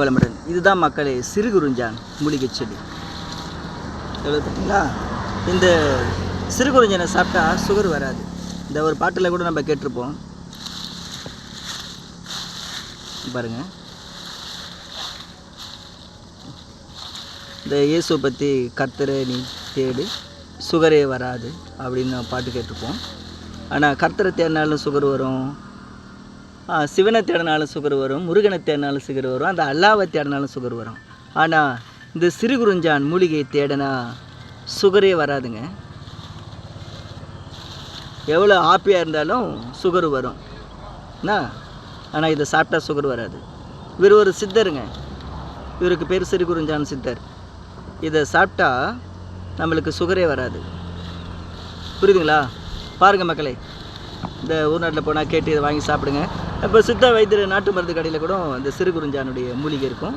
வளமுடன். இதுதான் மக்களே சிறு குறிஞ்சான் மூலிகை செடி. எவ்வளோ பார்த்தீங்களா இந்த சிறு குறிஞ்சனை சாப்பிட்டா சுகர் வராது. இந்த ஒரு பாட்டில் கூட நம்ம கேட்டிருப்போம். பாருங்க. இந்த இயேசுவை பற்றி கர்த்தரை நீ தேடு சுகரே வராது அப்படின்னு பாட்டு கேட்டிருப்போம். ஆனால் கர்த்தரை தேடினாலும் சுகர் வரும். சிவனை தேடினாலும் சுகர் வரும் முருகனை தேடினாலும் சுகர் வரும் அந்த அல்லாவை தேடினாலும் சுகர் வரும். ஆனால் இந்த சிறு குறிஞ்சான் மூலிகையை தேடினா சுகரே வராதுங்க. எவ்வளோ ஹாப்பியாக இருந்தாலும் சுகர் வரும். என்ன? ஆனால் இதை சாப்பிட்டா சுகர் வராது. இவர் ஒரு சித்தருங்க. இவருக்கு பேர் சிறு குறிஞ்சான் சித்தர். இதை சாப்பிட்டா நம்மளுக்கு சுகரே வராது. புரியுதுங்களா? பாருங்கள் மக்களே. இந்த ஊர்நாட்டில் போனால் கேட்டு இதை வாங்கி சாப்பிடுங்க. இப்போ சித்த வைத்தியர் நாட்டு மருந்து கடையில் கூட இந்த சிறு குறிஞ்சானுடைய மூலிகை இருக்கும்.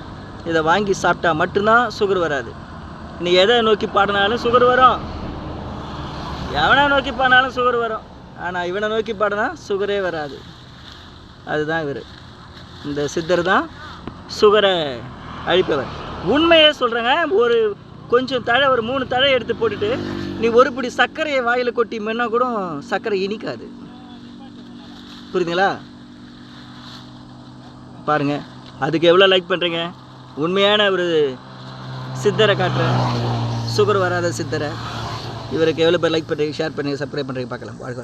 இதை வாங்கி சாப்பிட்டா மட்டும்தான் சுகர் வராது. நீ எதை நோக்கி பாடினாலும் சுகர் வரும். எவனை நோக்கி பாடினாலும் சுகர் வரும். ஆனால் இவனை நோக்கி பாடினா சுகரே வராது. அதுதான் இவர். இந்த சித்தர் தான் சுகரை அழிப்பவர். உண்மையே சொல்கிறேங்க ஒரு கொஞ்சம் தழை ஒரு மூணு தழை எடுத்து போட்டுட்டு நீ ஒரு பிடி சர்க்கரையை வாயில் கொட்டி மென்னா கூட சர்க்கரை இனிக்காது. புரியுதுங்களா? பாருங்க அதுக்கு எவ்வளோ லைக் பண்ணுறீங்க உண்மையான ஒரு சித்தரை காட்டுறேன். சுகர் வராத சித்தரை. இவருக்கு எவ்வளோ பேர் லைக் பண்ணுறீங்க ஷேர் பண்ணி சப்ஸ்கிரைப் பண்ணுறீங்க பார்க்கலாம். வாழ்க்கை